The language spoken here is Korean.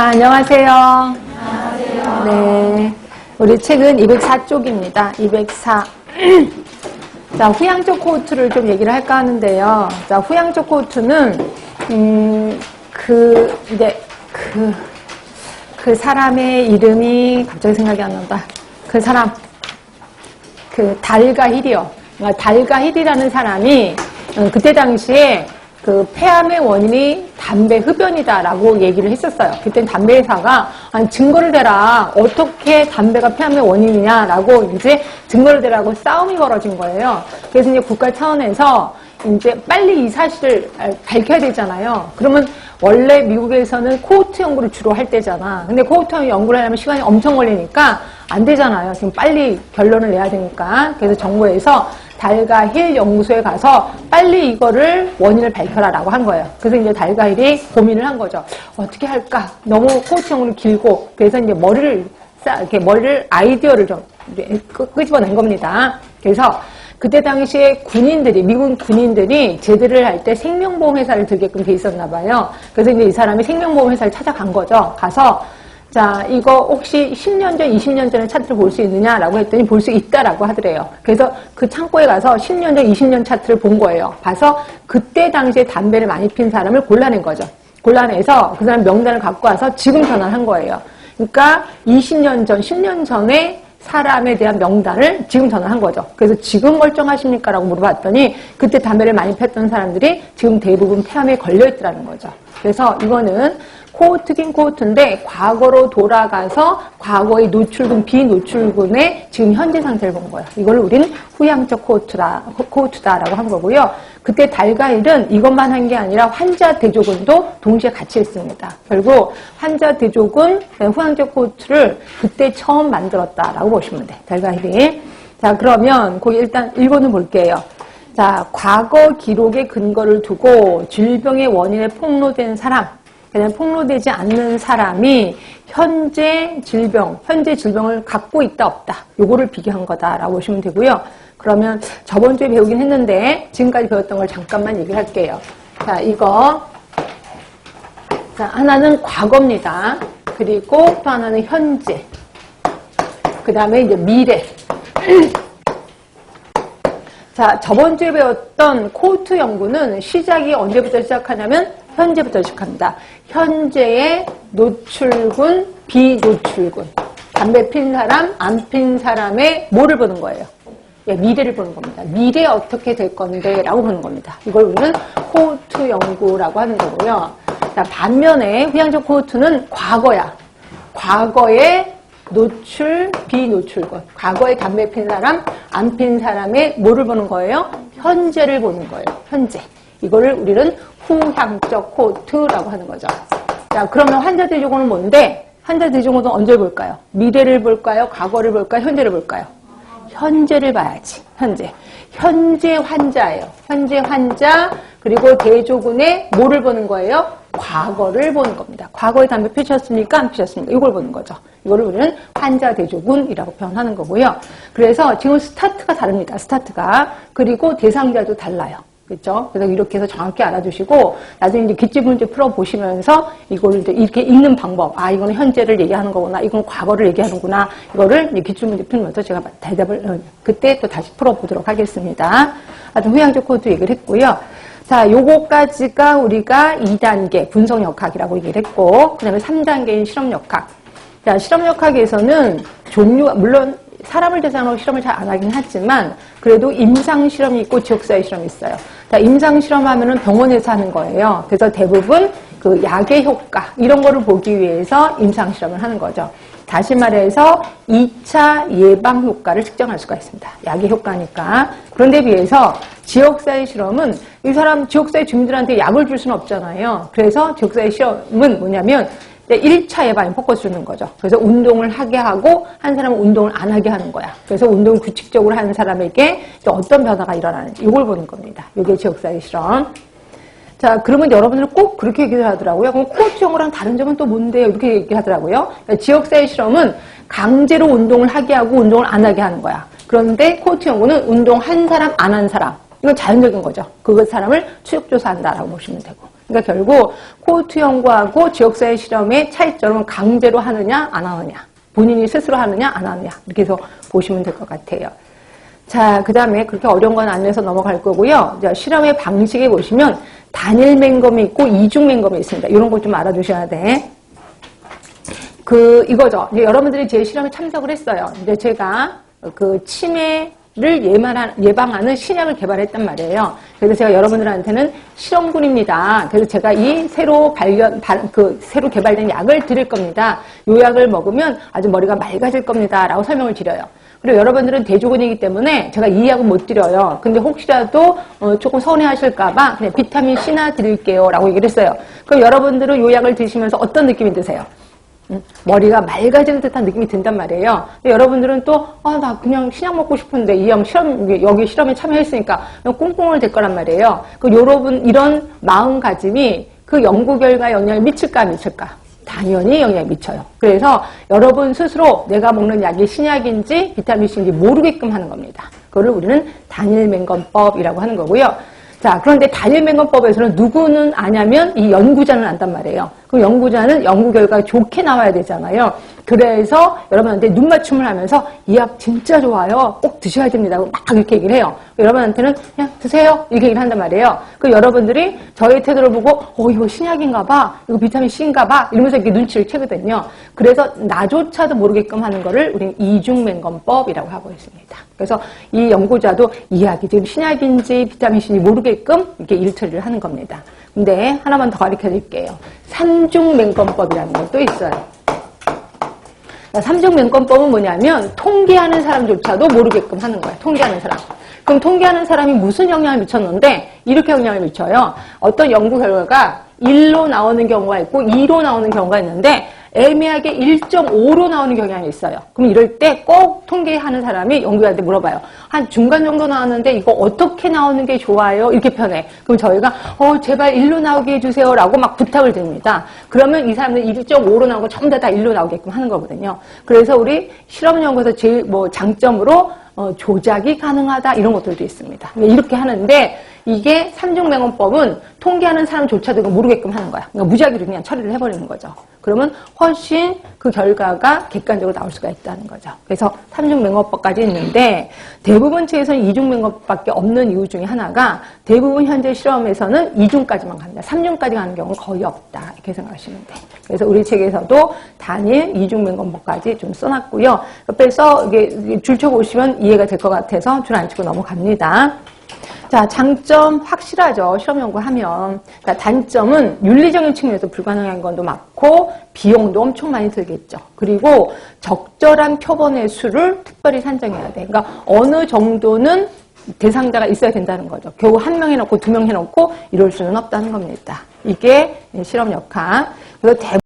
자, 안녕하세요. 안녕하세요. 네. 우리 책은 204쪽입니다. 204. 자, 후양적 코호트를 좀 얘기를 할까 하는데요. 자, 후양적 코호트는, 음, 그, 이제, 그, 그 사람의 이름이 갑자기 생각이 안 난다. 그 사람, 그 달가 힐이요. 그러니까 달가 힐이라는 사람이 어, 그때 당시에 그 폐암의 원인이 담배 흡연이다라고 얘기를 했었어요. 그때 담배 회사가 증거를 대라 어떻게 담배가 폐암의 원인이냐라고 이제 증거를 대라고 싸움이 벌어진 거예요. 그래서 이제 국가 차원에서 이제 빨리 이 사실을 밝혀야 되잖아요. 그러면 원래 미국에서는 코호트 연구를 주로 할 때잖아. 근데 코호트 연구를 하려면 시간이 엄청 걸리니까 안 되잖아요. 지금 빨리 결론을 내야 되니까. 그래서 정부에서 달가 힐 연구소에 가서 빨리 이거를 원인을 밝혀라라고 한 거예요. 그래서 이제 달가 힐이 고민을 한 거죠. 어떻게 할까? 너무 연구를 길고 그래서 이제 머리를 싸 이렇게 머리를 아이디어를 좀 끄- 끄집어낸 겁니다. 그래서 그때 당시에 군인들이 미국 군인들이 제대를 할 때 생명보험 회사를 들게끔 돼 있었나 봐요. 그래서 이제 이 사람이 생명보험 회사를 찾아간 거죠. 가서 자 이거 혹시 10년 전, 20년 전에 차트를 볼 수 있느냐라고 했더니 볼 수 있다라고 하더래요. 그래서 그 창고에 가서 10년 전, 20년 차트를 본 거예요. 봐서 그때 당시에 담배를 많이 핀 사람을 골라낸 거죠. 골라내서 그 사람 명단을 갖고 와서 지금 전화를 한 거예요. 그러니까 20년 전, 10년 전에 사람에 대한 명단을 지금 전화한 거죠. 그래서 지금 멀쩡하십니까? 라고 물어봤더니 그때 담배를 많이 폈던 사람들이 지금 대부분 폐암에 걸려있더라는 거죠. 그래서 이거는 코호트긴 코호트인데 과거로 돌아가서 과거의 노출군, 비노출군의 지금 현재 상태를 본 거예요. 이걸 우리는 후양적 코호트라, 코호트다라고 한 거고요. 그때 달가일은 이것만 한 게 아니라 환자 대조군도 동시에 같이 했습니다. 결국 환자 대조군, 후양적 코호트를 그때 처음 만들었다라고 보시면 돼요. 달가일이. 자, 그러면 거기 일단 1번을 볼게요. 자, 과거 기록의 근거를 두고 질병의 원인에 폭로된 사람, 그냥 폭로되지 않는 사람이 현재 질병, 현재 질병을 갖고 있다 없다. 요거를 비교한 거다라고 보시면 되고요. 그러면 저번 주에 배우긴 했는데 지금까지 배웠던 걸 잠깐만 얘기를 할게요. 자, 이거 자, 하나는 과거입니다. 그리고 또 하나는 현재. 그 다음에 이제 미래. 자, 저번 주에 배웠던 코트 연구는 시작이 언제부터 시작하냐면 현재부터 시작합니다. 현재의 노출군, 비노출군. 담배 핀 사람, 안 핀 사람의 뭐를 보는 거예요? 예, 미래를 보는 겁니다. 미래 어떻게 될 건데 라고 보는 겁니다. 이걸 우리는 코트 연구라고 하는 거고요. 자, 반면에 후양적 코트는 과거야. 과거의 노출, 비노출군. 과거에 담배 핀 사람, 안 핀 사람의 뭐를 보는 거예요? 현재를 보는 거예요. 현재. 이거를 우리는 후향적 코트라고 하는 거죠. 자, 그러면 환자 대조군은 뭔데? 환자 대조군은 언제 볼까요? 미래를 볼까요? 과거를 볼까요? 현재를 볼까요? 현재를 봐야지. 현재. 현재 환자예요. 현재 환자 그리고 대조군의 뭐를 보는 거예요? 과거를 보는 겁니다. 과거에 담배 피셨습니까? 안 피셨습니까? 이걸 보는 거죠. 이걸 우리는 환자 대조군이라고 표현하는 거고요. 그래서 지금 스타트가 다릅니다. 스타트가. 그리고 대상자도 달라요. 그렇죠? 그래서 이렇게 해서 정확히 알아두시고 나중에 이제 기출 문제 풀어 보시면서 이거를 이제 이렇게 읽는 방법. 아, 이거는 현재를 얘기하는 거구나. 이건 과거를 얘기하는구나. 이거를 이제 기출 문제 풀면서 제가 대답을 어, 그때 또 다시 풀어 보도록 하겠습니다. 하여튼 후양적 코드 얘기를 했고요. 자, 요거까지가 우리가 2단계 분석 역학이라고 얘기를 했고, 그 다음에 3단계인 실험 역학. 자, 실험 역학에서는 종류가, 물론 사람을 대상으로 실험을 잘 안 하긴 하지만, 그래도 임상 실험이 있고 지역사회 실험이 있어요. 자, 임상 실험 하면은 병원에서 하는 거예요. 그래서 대부분 그 약의 효과, 이런 거를 보기 위해서 임상 실험을 하는 거죠. 다시 말해서 2차 예방 효과를 측정할 수가 있습니다. 약의 효과니까. 그런데 비해서 지역사회 실험은 이 사람 지역사회 주민들한테 약을 줄 수는 없잖아요. 그래서 지역사회 실험은 뭐냐면 1차 예방에 포커스 주는 거죠. 그래서 운동을 하게 하고 한 사람은 운동을 안 하게 하는 거야. 그래서 운동을 규칙적으로 하는 사람에게 어떤 변화가 일어나는지 이걸 보는 겁니다. 이게 지역사회 실험. 자, 그러면 여러분들 꼭 그렇게 얘기를 하더라고요. 그럼 코어트 영어랑 다른 점은 또 뭔데요? 이렇게 얘기하더라고요. 그러니까 지역사회 실험은 강제로 운동을 하게 하고 운동을 안 하게 하는 거야. 그런데 코어트 연구는 운동 한 사람, 안 한 사람. 이건 자연적인 거죠. 그 사람을 추적조사한다라고 보시면 되고. 그러니까 결국 코호트 연구하고 지역사회 실험의 차이점은 강제로 하느냐 안 하느냐 본인이 스스로 하느냐 안 하느냐 이렇게 해서 보시면 될 것 같아요. 자, 그 다음에 그렇게 어려운 건 안 내서 넘어갈 거고요. 자, 실험의 방식에 보시면 단일 맹검이 있고 이중 맹검이 있습니다. 이런 거좀 알아두셔야 돼. 그, 이거죠. 이제 여러분들이 제 실험에 참석을 했어요. 이제 제가 그 치매 를 예방하- 예방하는 신약을 개발했단 말이에요. 그래서 제가 여러분들한테는 실험군입니다. 그래서 제가 이 새로 발견, 발- 그 새로 개발된 약을 드릴 겁니다. 요 약을 먹으면 아주 머리가 맑아질 겁니다. 라고 설명을 드려요. 그리고 여러분들은 대조군이기 때문에 제가 이 약은 못 드려요. 근데 혹시라도 어, 조금 서운해하실까봐 그냥 비타민 C나 드릴게요. 라고 얘기를 했어요. 그럼 여러분들은 이 약을 드시면서 어떤 느낌이 드세요? 음, 머리가 맑아지는 듯한 느낌이 든단 말이에요. 여러분들은 또, 아, 나 그냥 신약 먹고 싶은데 이 형 실험, 여기 실험에 참여했으니까 꽁꽁을 될 거란 말이에요. 그 여러분, 이런 마음가짐이 그 연구 결과에 영향을 미칠까, 안 미칠까? 당연히 영향을 미쳐요. 그래서 여러분 스스로 내가 먹는 약이 신약인지 비타민C인지 모르게끔 하는 겁니다. 그거를 우리는 단일 맹건법이라고 하는 거고요. 자, 그런데 단일 맹건법에서는 누구는 아냐면 이 연구자는 안단 말이에요. 그 연구자는 연구 결과가 좋게 나와야 되잖아요. 그래서 여러분한테 눈 맞춤을 하면서 이 약 진짜 좋아요. 꼭 드셔야 됩니다. 막 이렇게 얘기를 해요. 여러분한테는 그냥 드세요. 이렇게 얘기를 한단 말이에요. 그 여러분들이 저의 태도를 보고 어 이거 신약인가 봐. 이거 비타민 C인가 봐. 이러면서 이렇게 눈치를 채거든요. 그래서 나조차도 모르게끔 하는 거를 우리는 이중맹건법이라고 하고 있습니다. 그래서 이 연구자도 이 약이 지금 신약인지 비타민 C인지 모르게끔 이렇게 일처리를 하는 겁니다. 근데 하나만 더 가르쳐 드릴게요. 삼중맹건법이라는 것도 있어요. 삼중맹건법은 뭐냐면 통계하는 사람조차도 모르게끔 하는 거예요. 통계하는 사람. 그럼 통계하는 사람이 무슨 영향을 미쳤는데 이렇게 영향을 미쳐요. 어떤 연구 결과가 1로 나오는 경우가 있고 2로 나오는 경우가 있는데 애매하게 1.5로 나오는 경향이 있어요. 그럼 이럴 때 꼭 통계하는 사람이 연구자한테 물어봐요. 한 중간 정도 나왔는데 이거 어떻게 나오는 게 좋아요? 이렇게 편해. 그럼 저희가 어 제발 1로 나오게 해주세요 라고 막 부탁을 드립니다. 그러면 이 사람들 1.5로 나오고 전부 다, 다 1로 나오게끔 하는 거거든요. 그래서 우리 실험 연구에서 제일 뭐 장점으로 어, 조작이 가능하다 이런 것들도 있습니다. 이렇게 하는데 이게 삼중맹원법은 통계하는 사람조차도 모르게끔 하는 거야. 그러니까 무작위로 그냥 처리를 해버리는 거죠. 그러면 훨씬 그 결과가 객관적으로 나올 수가 있다는 거죠. 그래서 삼중맹원법까지 있는데 대부분 체에서는 이중맹원법밖에 없는 이유 중에 하나가 대부분 현재 실험에서는 이중까지만 갑니다. 삼중까지 가는 경우는 거의 없다. 이렇게 생각하시면 돼요. 그래서 우리 책에서도 단일 이중맹건법까지 좀 써놨고요. 옆에 써 이게 줄 쳐 보시면 이해가 될 것 같아서 줄 안 치고 넘어갑니다. 자, 장점 확실하죠. 실험 연구하면. 자, 단점은 윤리적인 측면에서 불가능한 건도 많고 비용도 엄청 많이 들겠죠. 그리고 적절한 표본의 수를 특별히 산정해야 돼. 그러니까 어느 정도는 대상자가 있어야 된다는 거죠. 겨우 한 명 해놓고 두 명 해놓고 이럴 수는 없다는 겁니다. 이게 실험 역학. 그래서 대